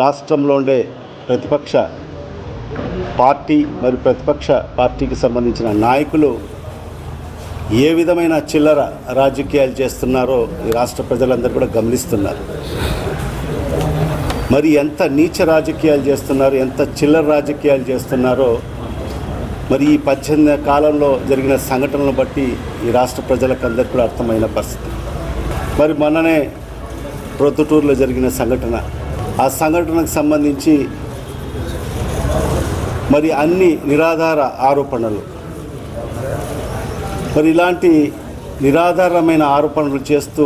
రాష్ట్రంలో ఉండే ప్రతిపక్ష పార్టీ మరియు ప్రతిపక్ష పార్టీకి సంబంధించిన నాయకులు ఏ విధమైన చిల్లర రాజకీయాలు చేస్తున్నారో ఈ రాష్ట్ర ప్రజలందరూ కూడా గమనిస్తున్నారు. మరి ఎంత నీచ రాజకీయాలు చేస్తున్నారు ఎంత చిల్లర రాజకీయాలు చేస్తున్నారో మరి ఈ పద్దెనిమిది కాలంలో జరిగిన సంఘటనలను బట్టి ఈ రాష్ట్ర ప్రజలకు అందరికీ కూడా అర్థమైన పరిస్థితి. మరి మొన్ననే ప్రొద్దుటూరులో జరిగిన సంఘటన ఆ సంఘటనకు సంబంధించి మరి అన్ని నిరాధార ఆరోపణలు. మరి ఇలాంటి నిరాధారమైన ఆరోపణలు చేస్తూ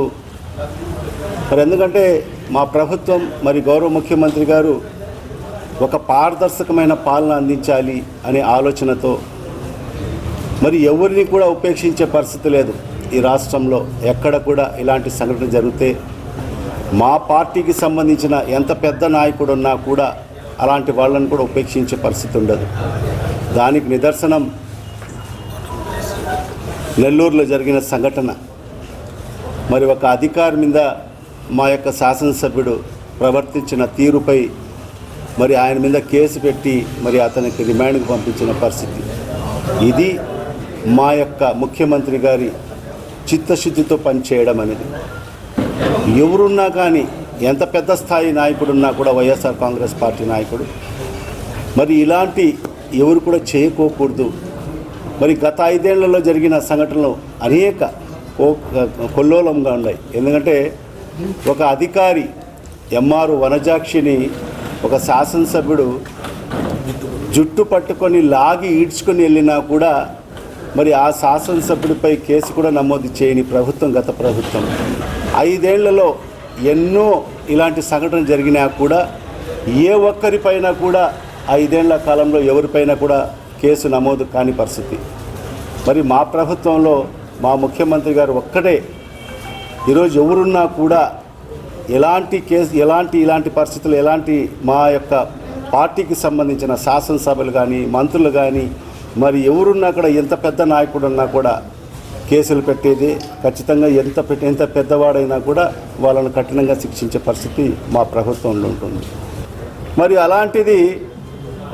మరి ఎందుకంటే మా ప్రభుత్వం మరి గౌరవ ముఖ్యమంత్రి గారు ఒక పారదర్శకమైన పాలన అందించాలి అనే ఆలోచనతో మరి ఎవరిని కూడా ఉపేక్షించే పరిస్థితి లేదు ఈ రాష్ట్రంలో. ఎక్కడ కూడా ఇలాంటి సంఘటన జరిగితే మా పార్టీకి సంబంధించిన ఎంత పెద్ద నాయకుడు ఉన్నా కూడా అలాంటి వాళ్ళని కూడా ఉపేక్షించే పరిస్థితి ఉండదు. దానికి నిదర్శనం నెల్లూరులో జరిగిన సంఘటన. మరి ఒక అధికారి మీద మా యొక్క శాసనసభ్యుడు ప్రవర్తించిన తీరుపై మరి ఆయన మీద కేసు పెట్టి మరి అతనికి రిమాండ్కి పంపించిన పరిస్థితి. ఇది మా యొక్క ముఖ్యమంత్రి గారి చిత్తశుద్ధితో పనిచేయడం అనేది. ఎవరున్నా కానీ ఎంత పెద్ద స్థాయి నాయకుడున్నా కూడా వైఎస్ఆర్ కాంగ్రెస్ పార్టీ నాయకుడు. మరి ఇలాంటి ఎవరు కూడా చేయకోకూడదు. మరి గత ఐదేళ్ళలో జరిగిన సంఘటనలు అనేక కో- కొల్లోలంగా ఉన్నాయి. ఎందుకంటే ఒక అధికారి ఎంఆర్ వనజాక్షిని ఒక శాసనసభ్యుడు జుట్టు పట్టుకొని లాగి ఈడ్చుకొని వెళ్ళినా కూడా మరి ఆ శాసనసభ్యుడిపై కేసు కూడా నమోదు చేయని ప్రభుత్వం గత ప్రభుత్వం. ఐదేళ్ళలో ఎన్నో ఇలాంటి సంఘటనలు జరిగినా కూడా ఏ ఒక్కరిపైన కూడా ఐదేళ్ళ కాలంలో ఎవరిపైన కూడా కేసు నమోదు కాని పరిస్థితి. మరి మా ప్రభుత్వంలో మా ముఖ్యమంత్రి గారు ఒక్కటే ఈరోజు ఎవరున్నా కూడా ఎలాంటి కేసు ఎలాంటి ఇలాంటి పరిస్థితులు ఎలాంటి మా యొక్క పార్టీకి సంబంధించిన శాసనసభలు కానీ మంత్రులు కానీ మరి ఎవరున్నా కూడా ఎంత పెద్ద నాయకుడు ఉన్నా కూడా కేసులు పెట్టేది ఖచ్చితంగా ఎంత పెట్టి ఎంత పెద్దవాడైనా కూడా వాళ్ళను కఠినంగా శిక్షించే పరిస్థితి మా ప్రభుత్వంలో ఉంటుంది. మరి అలాంటిది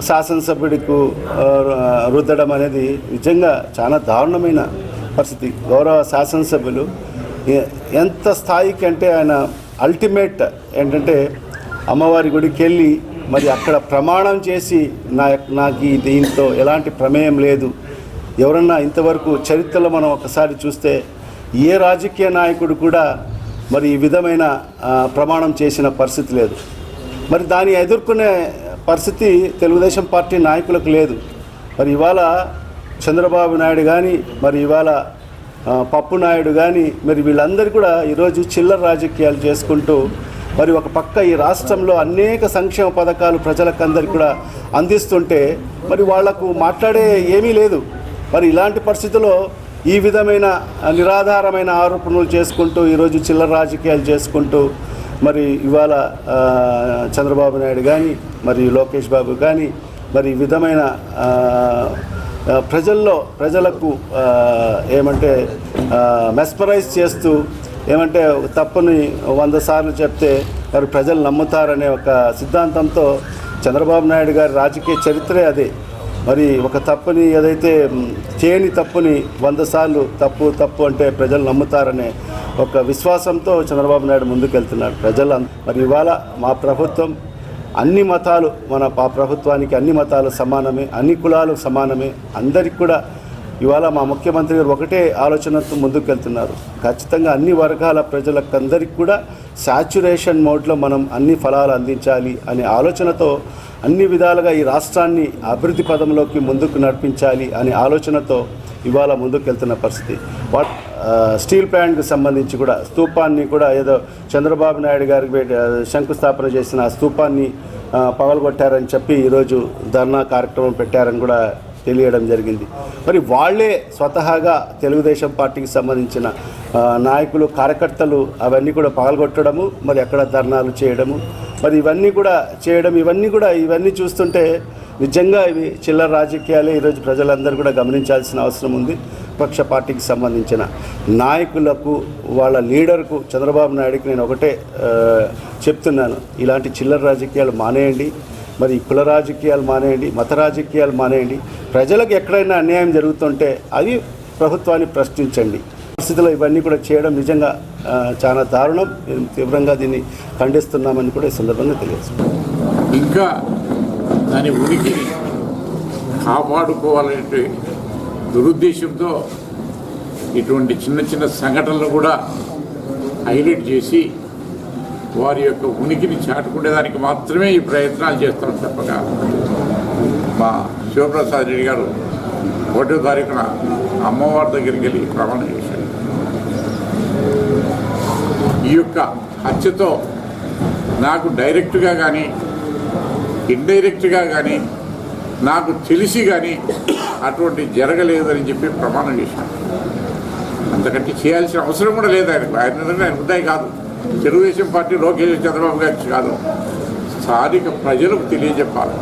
శాసనసభ్యుడికి రుద్దడం అనేది నిజంగా చాలా దారుణమైన పరిస్థితి. గౌరవ శాసనసభ్యులు ఎంత స్థాయికి అంటే ఆయన అల్టిమేట్ ఏంటంటే అమ్మవారి గుడికి వెళ్ళి మరి అక్కడ ప్రమాణం చేసి నా నాకు ఈ దీంతో ఎలాంటి ప్రమేయం లేదు. ఎవరన్నా ఇంతవరకు చరిత్రలో మనం ఒకసారి చూస్తే ఏ రాజకీయ నాయకుడు కూడా మరి ఈ విధమైన ప్రమాణం చేసిన పరిస్థితి లేదు. మరి దాన్ని ఎదుర్కొనే పరిస్థితి తెలుగుదేశం పార్టీ నాయకులకు లేదు. మరి ఇవాళ చంద్రబాబు నాయుడు కానీ మరి ఇవాళ పప్పు నాయుడు కానీ మరి వీళ్ళందరూ కూడా ఈరోజు చిల్లర రాజకీయాలు చేసుకుంటూ మరి ఒక పక్క ఈ రాష్ట్రంలో అనేక సంక్షేమ పథకాలు ప్రజలకందరికీ కూడా అందిస్తుంటే మరి వాళ్ళకు మాట్లాడే ఏమీ లేదు. మరి ఇలాంటి పరిస్థితుల్లో ఈ విధమైన నిరాధారమైన ఆరోపణలు చేసుకుంటూ ఈరోజు చిల్లర రాజకీయాలు చేసుకుంటూ మరి ఇవాళ చంద్రబాబు నాయుడు కానీ మరి లోకేష్ బాబు కానీ మరి ఈ విధమైన ప్రజల్లో ప్రజలకు ఏమంటే మెస్పరైజ్ చేస్తూ ఏమంటే ఒక తప్పుని వంద సార్లు చెప్తే మరి ప్రజలు నమ్ముతారనే ఒక సిద్ధాంతంతో చంద్రబాబు నాయుడు గారి రాజకీయ చరిత్రే అదే. మరి ఒక తప్పుని ఏదైతే చేయని తప్పుని వంద సార్లు తప్పు తప్పు అంటే ప్రజలు నమ్ముతారనే ఒక విశ్వాసంతో చంద్రబాబు నాయుడు ముందుకెళ్తున్నాడు. ప్రజలు మరి ఇవాళ మా ప్రభుత్వం అన్ని మతాలు మన ప్రభుత్వానికి అన్ని మతాలు సమానమే అన్ని కులాలు సమానమే. అందరికి కూడా ఇవాళ మా ముఖ్యమంత్రి గారు ఒకటే ఆలోచనతో ముందుకెళ్తున్నారు. ఖచ్చితంగా అన్ని వర్గాల ప్రజలకందరికి కూడా శాచురేషన్ మోడ్లో మనం అన్ని ఫలాలు అందించాలి అనే ఆలోచనతో అన్ని విధాలుగా ఈ రాష్ట్రాన్ని అభివృద్ధి పదంలోకి ముందుకు నడిపించాలి అనే ఆలోచనతో ఇవాళ ముందుకెళ్తున్న పరిస్థితి. వాట్ స్టీల్ ప్లాంట్కి సంబంధించి కూడా స్తూపాన్ని కూడా ఏదో చంద్రబాబు నాయుడు గారికి పెట్టి, శంకుస్థాపన చేసిన ఆ స్తూపాన్ని పగలగొట్టారని చెప్పి ఈరోజు ధర్నా కార్యక్రమం పెట్టారని కూడా తెలియడం జరిగింది. మరి వాళ్ళే స్వతహాగా తెలుగుదేశం పార్టీకి సంబంధించిన నాయకులు కార్యకర్తలు అవన్నీ కూడా పగలగొట్టడము మరి అక్కడ ధర్నాలు చేయడము మరి ఇవన్నీ కూడా చేయడం ఇవన్నీ కూడా ఇవన్నీ చూస్తుంటే నిజంగా ఇవి చిల్లర రాజకీయాలే ఈరోజు ప్రజలందరూ కూడా గమనించాల్సిన అవసరం ఉంది. పక్ష పార్టీకి సంబంధించిన నాయకులకు వాళ్ళ లీడర్కు చంద్రబాబు నాయుడుకి నేను ఒకటే చెప్తున్నాను. ఇలాంటి చిల్లర రాజకీయాలు మానేయండి. మరి కుల రాజకీయాలు మానేయండి మత రాజకీయాలు మానేయండి. ప్రజలకు ఎక్కడైనా అన్యాయం జరుగుతుంటే అది ప్రభుత్వాన్ని ప్రశ్నించండి. పరిస్థితుల్లో ఇవన్నీ కూడా చేయడం నిజంగా చాలా దారుణం. మేము తీవ్రంగా దీన్ని ఖండిస్తున్నామని కూడా ఈ సందర్భంగా తెలియజేస్తున్నాం. ఇంకా దాని ఉనికిని కాపాడుకోవాలనే దురుద్దేశంతో ఇటువంటి చిన్న చిన్న సంఘటనలు కూడా హైలైట్ చేసి వారి యొక్క ఉనికిని చాటుకునేదానికి మాత్రమే ఈ ప్రయత్నాలు చేస్తాం తప్పక. మా శివప్రసాద్ రెడ్డి గారు ఒకటో తారీఖున అమ్మవారి దగ్గరికి వెళ్ళి ప్రమాణం చేశారు. ఈ యొక్క హత్యతో నాకు డైరెక్ట్గా కానీ ఇండైరెక్ట్గా కానీ నాకు తెలిసి కానీ అటువంటి జరగలేదని చెప్పి ప్రమాణం చేశాను. అంతకంటే చేయాల్సిన అవసరం కూడా లేదు ఆయనకు. ఆయన నిజంగా ఆయన కాదు. తెలుగుదేశం పార్టీ లోకేష్ చంద్రబాబు గారికి కాదు. స్థానిక ప్రజలకు తెలియజెప్పాలి.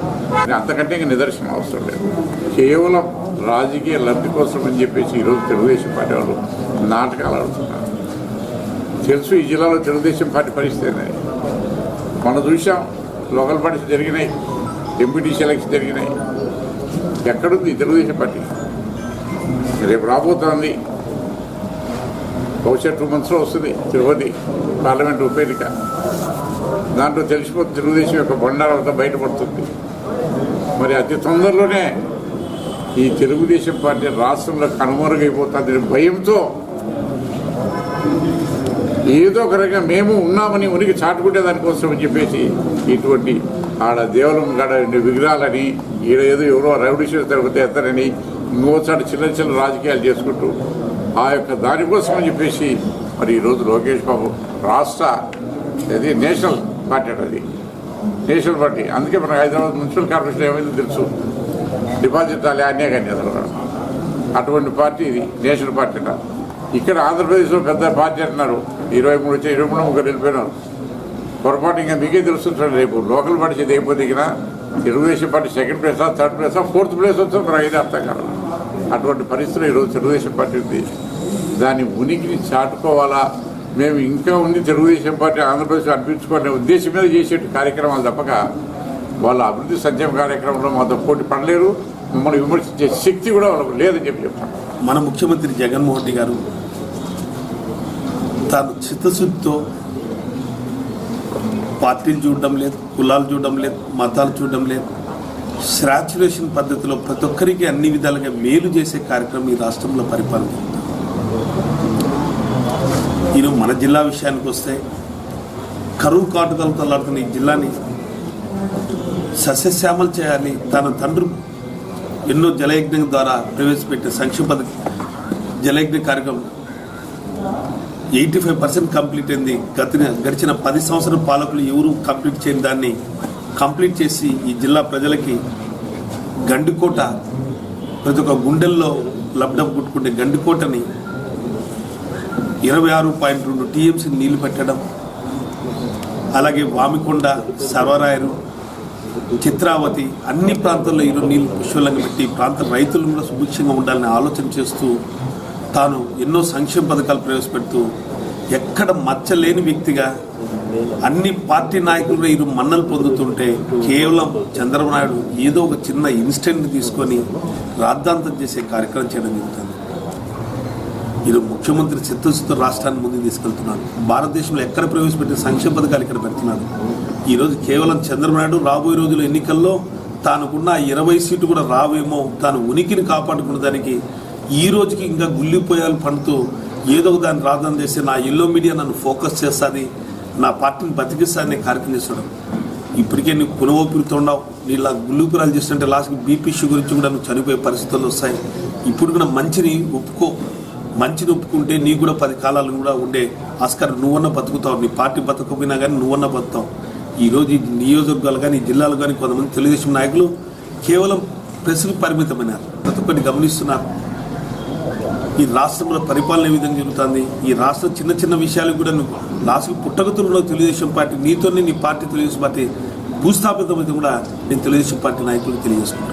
అంతకంటే ఇంకా నిదర్శనం అవసరం లేదు. కేవలం రాజకీయ లబ్ధి కోసం అని చెప్పేసి ఈరోజు తెలుగుదేశం పార్టీ వాళ్ళు నాటకాలు ఆడుతున్నారు. తెలుసు ఈ జిల్లాలో తెలుగుదేశం పార్టీ పరిస్థితి మనం చూసాం లోకల్ పార్టీస్ జరిగినాయి ఎంపీటీసీ ఎలక్షన్ జరిగినాయి. ఎక్కడుంది తెలుగుదేశం పార్టీ? రేపు రాబోతోంది బహుశా టూ మంత్స్లో వస్తుంది. తిరుపతి పార్లమెంట్ ఉప ఎన్నిక దాంట్లో తెలిసిపోతుంది తెలుగుదేశం యొక్క బండారంతా బయటపడుతుంది. మరి అతి తొందరలోనే ఈ తెలుగుదేశం పార్టీ రాష్ట్రంలో కనుమరుగైపోతుంది భయంతో ఏదో ఒక రకంగా మేము ఉన్నామని ఉనికి చాటుకుంటే దానికోసం అని చెప్పేసి ఇటువంటి ఆడ దేవలం కాడ రెండు విగ్రహాలని ఈడ ఏదో ఎవరో రెవల్యూషన్ తిరుగుతే ఎత్తారని ఇంకోసారి చిన్న చిన్న రాజకీయాలు చేసుకుంటూ ఆ యొక్క దానికోసం అని చెప్పేసి మరి ఈరోజు లోకేష్ బాబు రాష్ట్ర అది నేషనల్ పార్టీ అది. National party. అందుకే మనకు హైదరాబాద్ మున్సిపల్ కార్పొరేషన్ ఏమైందో తెలుసు. డిపాజిట్ అలా అన్నే కానీ అసలు అటువంటి పార్టీ ఇది నేషనల్ పార్టీ అట. ఇక్కడ ఆంధ్రప్రదేశ్లో పెద్ద పార్టీ అంటున్నారు. ఇరవై మూడు వచ్చి ఇరవై మూడు ముగ్గురు వెళ్ళిపోయినారు. పొరపాటు ఇంకా మీకే తెలుస్తుంటారు రేపు. లోకల్ పార్టీ చేతి అయిపోతే తెలుగుదేశం పార్టీ సెకండ్ ప్లేసా థర్డ్ ప్లేసా ఫోర్త్ ప్లేస్ వస్తే మరి అయితే అర్థం కాదు. అటువంటి పరిస్థితులు ఈరోజు తెలుగుదేశం పార్టీ ఉంది. దాని ఉనికిని చాటుకోవాలా? మేము ఇంకా ఉంది తెలుగుదేశం పార్టీ ఆంధ్రప్రదేశ్ అనిపించుకునే ఉద్దేశం మీద చేసే కార్యక్రమాలు తప్పక వాళ్ళ అభివృద్ధి సంక్షేమ కార్యక్రమంలో మాతో పోటీ పడలేరు. మిమ్మల్ని విమర్శించే శక్తి కూడా వాళ్ళకు లేదని చెప్పి చెప్తాను. మన ముఖ్యమంత్రి జగన్మోహన్ రెడ్డి గారు తాను చిత్తశుద్ధితో పార్టీలు చూడడం లేదు కులాలు చూడడం లేదు మతాలు చూడడం లేదు. శాచురేషన్ పద్ధతిలో ప్రతి ఒక్కరికి అన్ని విధాలుగా మేలు చేసే కార్యక్రమం ఈ రాష్ట్రంలో పరిపాలన. ఈరోజు మన జిల్లా విషయానికి వస్తే కరువు కాటుదలతో తల్లాడుతున్న ఈ జిల్లాని సస్యశ్యామలు చేయాలి తన తండ్రి ఎన్నో జలయజ్ఞం ద్వారా ప్రవేశపెట్టిన సంక్షేమ పథకం జలయజ్ఞ కార్యక్రమం ఎయిటీ ఫైవ్ పర్సెంట్ కంప్లీట్ అయింది. గత గడిచిన పది సంవత్సరం పాలకులు ఎవరు కంప్లీట్ చేయని దాన్ని కంప్లీట్ చేసి ఈ జిల్లా ప్రజలకి గండికోట ప్రతి ఒక్క గుండెల్లో లబ్ధం పుట్టుకునే గండికోటని ఇరవై ఆరు పాయింట్ రెండు టీఎంసీ నీళ్ళు పెట్టడం అలాగే వామికొండ సర్వరాయరు చిత్రావతి అన్ని ప్రాంతాల్లో ఈరోజు నీళ్ళు పుష్కలంగా పెట్టి ఈ ప్రాంత రైతులు కూడా సుభిక్షంగా ఉండాలని ఆలోచన చేస్తూ తాను ఎన్నో సంక్షేమ పథకాలు ప్రవేశపెడుతూ ఎక్కడ మచ్చలేని వ్యక్తిగా అన్ని పార్టీ నాయకులు కూడా ఈరోజు మన్నలు పొందుతుంటే కేవలం చంద్రబాబు నాయుడు ఏదో ఒక చిన్న ఇన్స్టెంట్ తీసుకొని రాద్ధాంతం చేసే కార్యక్రమం చేయడం జరుగుతుంది. ఈరోజు ముఖ్యమంత్రి చిత్తశుద్ధ రాష్ట్రాన్ని ముందుకు తీసుకెళ్తున్నారు. భారతదేశంలో ఎక్కడ ప్రవేశపెట్టిన సంక్షేమ పథకాలు ఇక్కడ పెడుతున్నారు? ఈరోజు కేవలం చంద్రబాబు నాయుడు రాబోయే రోజుల ఎన్నికల్లో తానుకున్న ఇరవై సీటు కూడా రావేమో తాను ఉనికిని కాపాడుకున్న దానికి ఈ రోజుకి ఇంకా గుల్లిపోయాలు పండుతూ ఏదో ఒక దాన్ని రాధన చేసి నా ఎల్లో మీడియా నన్ను ఫోకస్ చేస్తుంది నా పార్టీని బతికిస్తానని కార్యక్రమం చేస్తున్నాడు. ఇప్పటికే నీకు పునవోపిరితో నీళ్ళ గుల్లుపురాలు చేస్తుంటే లాస్ట్కి బీపీ షుగర్ గురించి కూడా నువ్వు చనిపోయే పరిస్థితులు వస్తాయి. ఇప్పుడు కూడా మంచిని ఒప్పుకో. మంచిది ఒప్పుకుంటే నీకు కూడా పది కాలాలు కూడా ఉండే ఆస్కార్ నువ్వన్నా బతుకుతావు. నీ పార్టీ బతకపోయినా కానీ నువ్వన్నా బతుకుతావు. ఈరోజు ఈ నియోజకవర్గాలు కానీ జిల్లాలు కానీ కొంతమంది తెలుగుదేశం నాయకులు కేవలం ప్రెస్కు పరిమితమైనారు. ప్రతి ఒక్కటి గమనిస్తున్నారు. ఈ రాష్ట్రంలో పరిపాలన ఏ విధంగా జరుగుతుంది? ఈ రాష్ట్రం చిన్న చిన్న విషయాలు కూడా నువ్వు లాస్ట్ పుట్టగతుల్లో తెలుగుదేశం పార్టీ. నీతోనే నీ పార్టీ తెలుగుదేశం పార్టీ భూస్థాపితమైతే కూడా నేను తెలుగుదేశం పార్టీ నాయకులకు తెలియజేసుకుంటాను